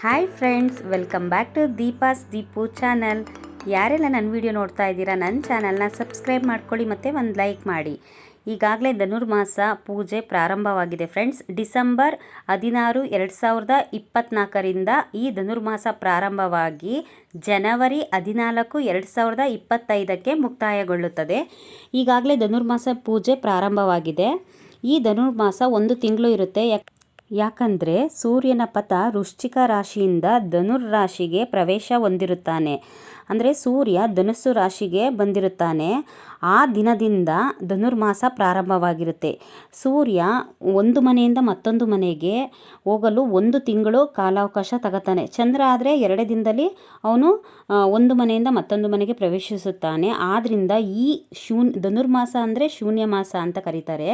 Hi friends welcome back to Deepa's Deepu channel ಯಾರೆಲ್ಲ ನನ್ನ video ನೋಡ್ತಾ ಇದ್ದೀರಾ, ನನ್ನ ಚಾನಲ್ನ ಸಬ್ಸ್ಕ್ರೈಬ್ ಮಾಡ್ಕೊಳ್ಳಿ ಮತ್ತು ಒಂದು ಲೈಕ್ ಮಾಡಿ. ಈಗಾಗಲೇ ಧನುರ್ಮಾಸ ಪೂಜೆ ಪ್ರಾರಂಭವಾಗಿದೆ ಫ್ರೆಂಡ್ಸ್ ಡಿಸೆಂಬರ್ ಹದಿನಾರು ಎರಡು ಸಾವಿರದ ಇಪ್ಪತ್ತ್ನಾಲ್ಕರಿಂದ ಈ ಧನುರ್ಮಾಸ ಪ್ರಾರಂಭವಾಗಿ ಜನವರಿ ಹದಿನಾಲ್ಕು ಎರಡು ಸಾವಿರದ ಇಪ್ಪತ್ತೈದಕ್ಕೆ ಮುಕ್ತಾಯಗೊಳ್ಳುತ್ತದೆ. ಈಗಾಗಲೇ ಧನುರ್ಮಾಸ ಪೂಜೆ ಪ್ರಾರಂಭವಾಗಿದೆ. ಈ ಧನುರ್ಮಾಸ ಒಂದು ತಿಂಗಳು ಇರುತ್ತೆ. ಯಾಕ್ ಯಾಕಂದರೆ ಸೂರ್ಯನ ಪಥ ವೃಶ್ಚಿಕ ರಾಶಿಯಿಂದ ಧನುರ್ ರಾಶಿಗೆ ಪ್ರವೇಶ ಹೊಂದಿರುತ್ತಾನೆ. ಅಂದರೆ ಸೂರ್ಯ ಧನುಸ್ಸು ರಾಶಿಗೆ ಬಂದಿರುತ್ತಾನೆ. ಆ ದಿನದಿಂದ ಧನುರ್ಮಾಸ ಪ್ರಾರಂಭವಾಗಿರುತ್ತೆ. ಸೂರ್ಯ ಒಂದು ಮನೆಯಿಂದ ಮತ್ತೊಂದು ಮನೆಗೆ ಹೋಗಲು ಒಂದು ತಿಂಗಳು ಕಾಲಾವಕಾಶ ತಗತಾನೆ. ಚಂದ್ರ ಆದರೆ ಎರಡೇ ದಿನದಲ್ಲಿ ಅವನು ಒಂದು ಮನೆಯಿಂದ ಮತ್ತೊಂದು ಮನೆಗೆ ಪ್ರವೇಶಿಸುತ್ತಾನೆ. ಆದ್ದರಿಂದ ಈ ಶೂನ್ ಧನುರ್ಮಾಸ ಅಂದರೆ ಶೂನ್ಯ ಮಾಸ ಅಂತ ಕರೀತಾರೆ.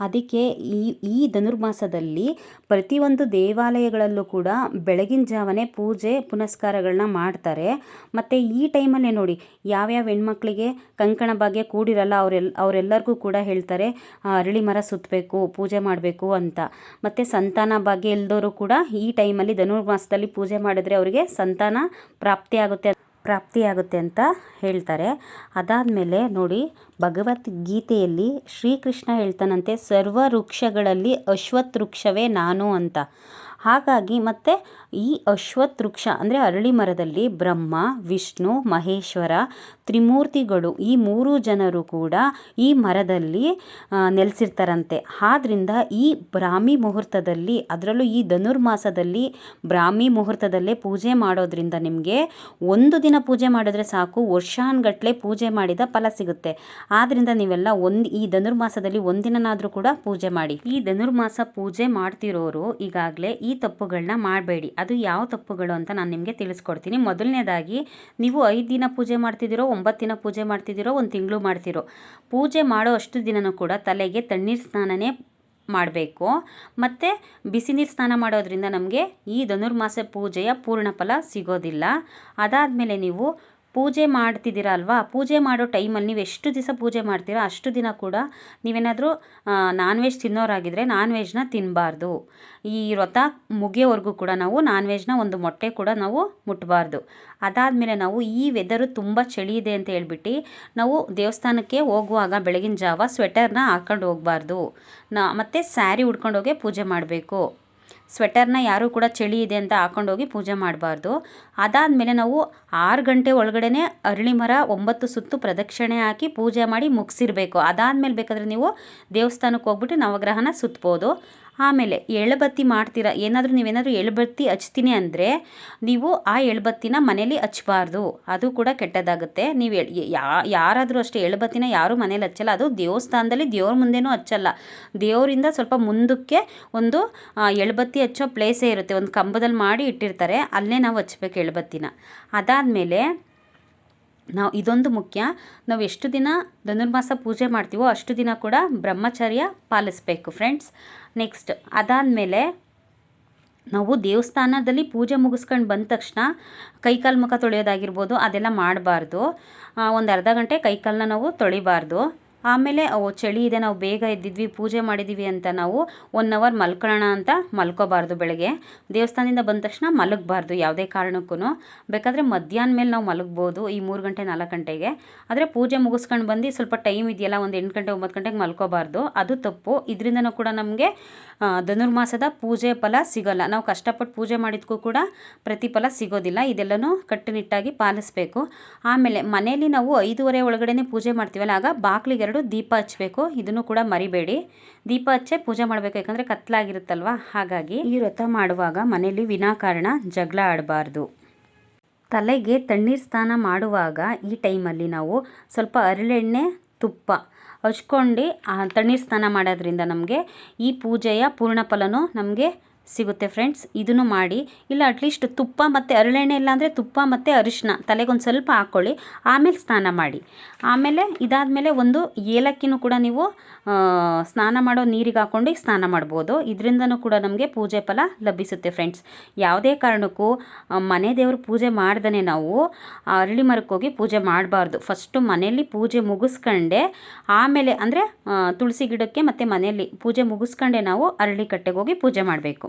ಅದಕ್ಕೆ ಈ ಈ ಧನುರ್ಮಾಸದಲ್ಲಿ ಪ್ರತಿಯೊಂದು ದೇವಾಲಯಗಳಲ್ಲೂ ಕೂಡ ಬೆಳಗಿನ ಜಾವನೆ ಪೂಜೆ ಪುನಸ್ಕಾರಗಳನ್ನ ಮಾಡ್ತಾರೆ. ಮತ್ತು ಈ ಟೈಮಲ್ಲೇ ನೋಡಿ, ಯಾವ್ಯಾವ ಹೆಣ್ಮಕ್ಳಿಗೆ ಕಂಕಣ ಭಾಗ್ಯ ಕೂಡಿರಲ್ಲ ಅವರೆಲ್ಲ ಅವರೆಲ್ಲರಿಗೂ ಕೂಡ ಹೇಳ್ತಾರೆ ಅರಳಿ ಮರ ಸುತ್ತಬೇಕು ಪೂಜೆ ಮಾಡಬೇಕು ಅಂತ. ಮತ್ತು ಸಂತಾನ ಭಾಗ್ಯ ಇಲ್ದವರು ಕೂಡ ಈ ಟೈಮಲ್ಲಿ ಧನುರ್ಮಾಸದಲ್ಲಿ ಪೂಜೆ ಮಾಡಿದ್ರೆ ಅವರಿಗೆ ಸಂತಾನ ಪ್ರಾಪ್ತಿಯಾಗುತ್ತೆ ಪ್ರಾಪ್ತಿಯಾಗುತ್ತೆ ಅಂತ ಹೇಳ್ತಾರೆ. ಅದಾದಮೇಲೆ ನೋಡಿ ಭಗವದ್ಗೀತೆಯಲ್ಲಿ ಶ್ರೀಕೃಷ್ಣ ಹೇಳ್ತಾನಂತೆ ಸರ್ವ ವೃಕ್ಷಗಳಲ್ಲಿ ಅಶ್ವತ್ಥ ವೃಕ್ಷವೇ ನಾನು ಅಂತ. ಹಾಗಾಗಿ ಮತ್ತು ಈ ಅಶ್ವತ್ಥ ವೃಕ್ಷ ಅಂದರೆ ಅರಳಿ ಮರದಲ್ಲಿ ಬ್ರಹ್ಮ, ವಿಷ್ಣು, ಮಹೇಶ್ವರ, ತ್ರಿಮೂರ್ತಿಗಳು ಈ ಮೂರು ಜನರು ಕೂಡ ಈ ಮರದಲ್ಲಿ ನೆಲೆಸಿರ್ತಾರಂತೆ. ಆದ್ರಿಂದ ಈ ಬ್ರಾಹ್ಮಿ ಮುಹೂರ್ತದಲ್ಲಿ, ಅದರಲ್ಲೂ ಈ ಧನುರ್ಮಾಸದಲ್ಲಿ ಬ್ರಾಹ್ಮಿ ಮುಹೂರ್ತದಲ್ಲೇ ಪೂಜೆ ಮಾಡೋದ್ರಿಂದ ನಿಮಗೆ ಒಂದು ದಿನ ಪೂಜೆ ಮಾಡಿದ್ರೆ ಸಾಕು, ವರ್ಷಾನ್ಗಟ್ಲೆ ಪೂಜೆ ಮಾಡಿದ ಫಲ ಸಿಗುತ್ತೆ. ಆದ್ರಿಂದ ನೀವೆಲ್ಲ ಒಂದು, ಈ ಧನುರ್ಮಾಸದಲ್ಲಿ ಒಂದಿನನಾದರೂ ಕೂಡ ಪೂಜೆ ಮಾಡಿ. ಈ ಧನುರ್ಮಾಸ ಪೂಜೆ ಮಾಡ್ತಿರೋರು ಈಗಾಗಲೇ ಈ ತಪ್ಪುಗಳನ್ನ ಮಾಡಬೇಡಿ. ಅದು ಯಾವ ತಪ್ಪುಗಳು ಅಂತ ನಾನು ನಿಮಗೆ ತಿಳಿಸ್ಕೊಡ್ತೀನಿ. ಮೊದಲನೇದಾಗಿ, ನೀವು ಐದು ದಿನ ಪೂಜೆ ಮಾಡ್ತಿದ್ದೀರೋ, ಒಂಬತ್ತು ದಿನ ಪೂಜೆ ಮಾಡ್ತಿದ್ದೀರೋ, ಒಂದು ತಿಂಗಳು ಮಾಡ್ತಿರೋ. ಪೂಜೆ ಮಾಡೋ ಅಷ್ಟು ದಿನನೂ ಕೂಡ ತಲೆಗೆ ತಣ್ಣೀರು ಸ್ನಾನನೇ ಮಾಡಬೇಕು. ಮತ್ತು ಬಿಸಿ ನೀರು ಸ್ನಾನ ಮಾಡೋದ್ರಿಂದ ನಮಗೆ ಈ ಧನುರ್ಮಾಸ ಪೂಜೆಯ ಪೂರ್ಣ ಫಲ ಸಿಗೋದಿಲ್ಲ. ಅದಾದಮೇಲೆ ನೀವು ಪೂಜೆ ಮಾಡ್ತಿದ್ದೀರಾ ಅಲ್ವಾ ಪೂಜೆ ಮಾಡೋ ಟೈಮಲ್ಲಿ ನೀವು ಎಷ್ಟು ದಿವಸ ಪೂಜೆ ಮಾಡ್ತೀರಾ? ಅಷ್ಟು ದಿನ ಕೂಡ ನೀವೇನಾದರೂ ನಾನ್ ವೆಜ್ ತಿನ್ನೋರಾಗಿದ್ದರೆ ನಾನ್ ವೆಜ್ನ ತಿನ್ನಬಾರ್ದು ಈ ವ್ರತ ಮುಗಿಯೋವರೆಗೂ ಕೂಡ ನಾವು ನಾನ್ ವೆಜ್ನ ಒಂದು ಮೊಟ್ಟೆ ಕೂಡ ನಾವು ಮುಟ್ಟಬಾರ್ದು ಅದಾದಮೇಲೆ ನಾವು ಈ ವೆದರು ತುಂಬ ಚಳಿ ಇದೆ ಅಂತ ಹೇಳ್ಬಿಟ್ಟು ನಾವು ದೇವಸ್ಥಾನಕ್ಕೆ ಹೋಗುವಾಗ ಬೆಳಗಿನ ಜಾವ ಸ್ವೆಟರ್ನ ಹಾಕ್ಕೊಂಡು ಹೋಗಬಾರ್ದು. ನಾ, ಮತ್ತು ಸ್ಯಾರಿ ಉಡ್ಕೊಂಡೋಗಿ ಪೂಜೆ ಮಾಡಬೇಕು. ಸ್ವೆಟರ್ನ ಯಾರೂ ಕೂಡ ಚಳಿ ಇದೆ ಅಂತ ಹಾಕೊಂಡೋಗಿ ಪೂಜೆ ಮಾಡಬಾರ್ದು. ಅದಾದಮೇಲೆ ನಾವು ಆರು ಗಂಟೆ ಒಳಗಡೆ ಅರಳಿ ಮರ ಒಂಬತ್ತು ಸುತ್ತು ಪ್ರದಕ್ಷಿಣೆ ಹಾಕಿ ಪೂಜೆ ಮಾಡಿ ಮುಗಿಸಿರ್ಬೇಕು. ಅದಾದಮೇಲೆ ಬೇಕಾದರೆ ನೀವು ದೇವಸ್ಥಾನಕ್ಕೆ ಹೋಗ್ಬಿಟ್ಟು ನವಗ್ರಹನ ಸುತ್ಬೋದು. ಆಮೇಲೆ ಎಳಬತ್ತಿ ಮಾಡ್ತೀರಾ? ಏನಾದರೂ ನೀವೇನಾದರೂ ಎಳಬತ್ತಿ ಹಚ್ತೀನಿ ಅಂದರೆ ನೀವು ಆ ಎಳಬತ್ತಿನ ಮನೇಲಿ ಹಚ್ಬಾರ್ದು. ಅದು ಕೂಡ ಕೆಟ್ಟದಾಗುತ್ತೆ. ನೀವು ಯಾರಾದರೂ ಅಷ್ಟೇ ಎಳ್ಬತ್ತಿನ ಯಾರೂ ಮನೇಲಿ ಹಚ್ಚಲ್ಲ. ಅದು ದೇವಸ್ಥಾನದಲ್ಲಿ ದೇವ್ರ ಮುಂದೆನೂ ಹಚ್ಚಲ್ಲ. ದೇವರಿಂದ ಸ್ವಲ್ಪ ಮುಂದಕ್ಕೆ ಒಂದು ಎಳಬತ್ತಿ ಎಳ್ಬತ್ತಿ ಹಚ್ಚೋ ಪ್ಲೇಸೇ ಇರುತ್ತೆ. ಒಂದು ಕಂಬದಲ್ಲಿ ಮಾಡಿ ಇಟ್ಟಿರ್ತಾರೆ. ಅಲ್ಲೇ ನಾವು ಹಚ್ಬೇಕು ಎಳಬತ್ತಿನ. ಅದಾದಮೇಲೆ ನಾವು ಇದೊಂದು ಮುಖ್ಯ. ನಾವು ಎಷ್ಟು ದಿನ ಧನುರ್ಮಾಸ ಪೂಜೆ ಮಾಡ್ತೀವೋ ಅಷ್ಟು ದಿನ ಕೂಡ ಬ್ರಹ್ಮಚರ್ಯ ಪಾಲಿಸಬೇಕು ಫ್ರೆಂಡ್ಸ್. ನೆಕ್ಸ್ಟ್ ಅದಾದಮೇಲೆ ನಾವು ದೇವಸ್ಥಾನದಲ್ಲಿ ಪೂಜೆ ಮುಗಿಸ್ಕೊಂಡು ಬಂದ ತಕ್ಷಣ ಕೈಕಾಲು ಮುಖ ತೊಳೆಯೋದಾಗಿರ್ಬೋದು ಅದೆಲ್ಲ ಮಾಡಬಾರ್ದು. ಒಂದು ಅರ್ಧ ಗಂಟೆ ಕೈಕಾಲನ್ನ ನಾವು ತೊಳಿಬಾರ್ದು. ಆಮೇಲೆ ಅವು ಚಳಿ ಇದೆ, ನಾವು ಬೇಗ ಎದ್ದಿದ್ವಿ, ಪೂಜೆ ಮಾಡಿದ್ದೀವಿ ಅಂತ ನಾವು ಒನ್ ಅವರ್ ಮಲ್ಕೊಳ್ಳೋಣ ಅಂತ ಮಲ್ಕೋಬಾರ್ದು ಬೆಳಗ್ಗೆ. ದೇವಸ್ಥಾನದಿಂದ ಬಂದ ತಕ್ಷಣ ಮಲಗಬಾರ್ದು ಯಾವುದೇ ಕಾರಣಕ್ಕೂ ಬೇಕಾದರೆ ಮಧ್ಯಾಹ್ನ ಮೇಲೆ ನಾವು ಮಲಗ್ಬೋದು ಈ ಮೂರು ಗಂಟೆ, ನಾಲ್ಕು ಗಂಟೆಗೆ. ಆದರೆ ಪೂಜೆ ಮುಗಿಸ್ಕೊಂಡು ಬಂದು ಸ್ವಲ್ಪ ಟೈಮ್ ಇದೆಯಲ್ಲ, ಒಂದು ಎಂಟು ಗಂಟೆ, ಒಂಬತ್ತು ಗಂಟೆಗೆ ಮಲ್ಕೋಬಾರ್ದು. ಅದು ತಪ್ಪು. ಇದರಿಂದನೂ ಕೂಡ ನಮಗೆ ಧನುರ್ಮಾಸದ ಪೂಜೆ ಫಲ ಸಿಗೋಲ್ಲ. ನಾವು ಕಷ್ಟಪಟ್ಟು ಪೂಜೆ ಮಾಡಿದ್ಕೂ ಕೂಡ ಪ್ರತಿಫಲ ಸಿಗೋದಿಲ್ಲ. ಇದೆಲ್ಲನೂ ಕಟ್ಟುನಿಟ್ಟಾಗಿ ಪಾಲಿಸಬೇಕು. ಆಮೇಲೆ ಮನೆಯಲ್ಲಿ ನಾವು ಐದೂವರೆ ಒಳಗಡೆ ಪೂಜೆ ಮಾಡ್ತೀವಲ್ಲ, ಆಗ ಎರಡು ದೀಪ ಹಚ್ಚಬೇಕು ಇದನ್ನು ಕೂಡ ಮರಿಬೇಡಿ. ದೀಪ ಹಚ್ಚೆ ಪೂಜೆ ಮಾಡಬೇಕು, ಯಾಕಂದರೆ ಕತ್ಲಾಗಿರುತ್ತಲ್ವ? ಹಾಗಾಗಿ ಈ ವ್ರತ ಮಾಡುವಾಗ ಮನೆಯಲ್ಲಿ ವಿನಾಕಾರಣ ಜಗಳ ಆಡಬಾರ್ದು. ತಲೆಗೆ ತಣ್ಣೀರು ಸ್ನಾನ ಮಾಡುವಾಗ ಈ ಟೈಮಲ್ಲಿ ನಾವು ಸ್ವಲ್ಪ ಅರಳೆಣ್ಣೆ, ತುಪ್ಪ ಹಚ್ಕೊಂಡು ತಣ್ಣೀರು ಸ್ನಾನ ಮಾಡೋದ್ರಿಂದ ನಮಗೆ ಈ ಪೂಜೆಯ ಪೂರ್ಣ ಫಲನೂ ನಮಗೆ ಸಿಗುತ್ತೆ ಫ್ರೆಂಡ್ಸ್ ಇದನ್ನು ಮಾಡಿ, ಇಲ್ಲ ಅಟ್ಲೀಸ್ಟ್ ತುಪ್ಪ ಮತ್ತು ಅರಳೆಣ್ಣೆ ಇಲ್ಲ ಅಂದರೆ ತುಪ್ಪ ಮತ್ತು ಅರಿಶಿನ ತಲೆಗೊಂದು ಸ್ವಲ್ಪ ಹಾಕ್ಕೊಳ್ಳಿ ಆಮೇಲೆ ಸ್ನಾನ ಮಾಡಿ. ಆಮೇಲೆ ಇದಾದಮೇಲೆ ಒಂದು ಏಲಕ್ಕಿನೂ ಕೂಡ ನೀವು ಸ್ನಾನ ಮಾಡೋ ನೀರಿಗೆ ಹಾಕ್ಕೊಂಡು ಸ್ನಾನ ಮಾಡ್ಬೋದು. ಇದರಿಂದನೂ ಕೂಡ ನಮಗೆ ಪೂಜೆ ಫಲ ಲಭಿಸುತ್ತೆ ಫ್ರೆಂಡ್ಸ್ ಯಾವುದೇ ಕಾರಣಕ್ಕೂ ಮನೆ ದೇವರು ಪೂಜೆ ಮಾಡ್ದೇ ನಾವು ಅರಳಿ ಮರಕ್ಕೋಗಿ ಪೂಜೆ ಮಾಡಬಾರ್ದು. ಫಸ್ಟು ಮನೆಯಲ್ಲಿ ಪೂಜೆ ಮುಗಿಸ್ಕೊಂಡೆ, ಆಮೇಲೆ ಅಂದರೆ ತುಳಸಿ ಗಿಡಕ್ಕೆ ಮತ್ತು ಮನೆಯಲ್ಲಿ ಪೂಜೆ ಮುಗಿಸ್ಕೊಂಡೆ ನಾವು ಅರಳಿ ಕಟ್ಟೆಗೆ ಹೋಗಿ ಪೂಜೆ ಮಾಡಬೇಕು.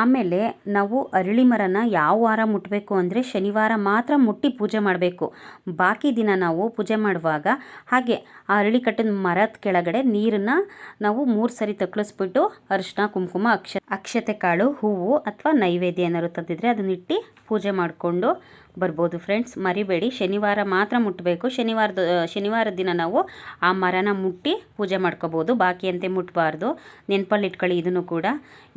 ಆಮೇಲೆ ನಾವು ಅರಳಿ ಮರನ ಯಾವ ವಾರ ಮುಟ್ಟಬೇಕು ಅಂದರೆ ಶನಿವಾರ ಮಾತ್ರ ಮುಟ್ಟಿ ಪೂಜೆ ಮಾಡಬೇಕು. ಬಾಕಿ ದಿನ ನಾವು ಪೂಜೆ ಮಾಡುವಾಗ ಹಾಗೆ ಆ ಅರಳಿ ಕಟ್ಟಿದ ಮರದ ಕೆಳಗಡೆ ನೀರನ್ನು ನಾವು ಮೂರು ಸರಿ ತಕ್ಕಳಿಸ್ಬಿಟ್ಟು ಅರಿಶಿನ ಕುಂಕುಮ ಅಕ್ಷ ಅಕ್ಷತೆ ಕಾಳು, ಹೂವು ಅಥವಾ ನೈವೇದ್ಯ ಏನಾದ್ರು ತಂದಿದ್ರೆ ಅದನ್ನಿಟ್ಟು ಪೂಜೆ ಮಾಡಿಕೊಂಡು ಬರ್ಬೋದು ಫ್ರೆಂಡ್ಸ್ ಮರಿಬೇಡಿ. ಶನಿವಾರ ಮಾತ್ರ ಮುಟ್ಟಬೇಕು ಶನಿವಾರದ ಶನಿವಾರದ ದಿನ ನಾವು ಆ ಮರನ ಮುಟ್ಟಿ ಪೂಜೆ ಮಾಡ್ಕೋಬೋದು. ಬಾಕಿಯಂತೆ ಮುಟ್ಟಬಾರ್ದು ನೆನಪಲ್ಲಿ ಇಟ್ಕೊಳ್ಳಿ ಇದನ್ನು ಕೂಡ.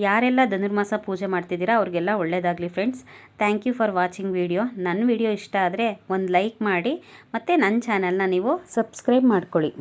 ಯಾರೆಲ್ಲ ಧನುರ್ಮಾಸ ಪೂಜೆ ಮಾಡ್ತಿದ್ದೀರಾ, ಅವ್ರಿಗೆಲ್ಲ ಒಳ್ಳೇದಾಗಲಿ friends thank you for watching video ನನ್ನ ವಿಡಿಯೋ ಇಷ್ಟ ಆದರೆ ಒಂದು ಲೈಕ್ ಮಾಡಿ, ಮತ್ತು ನನ್ನ ಚಾನಲ್ನ ನೀವು ಸಬ್ಸ್ಕ್ರೈಬ್ ಮಾಡ್ಕೊಳ್ಳಿ.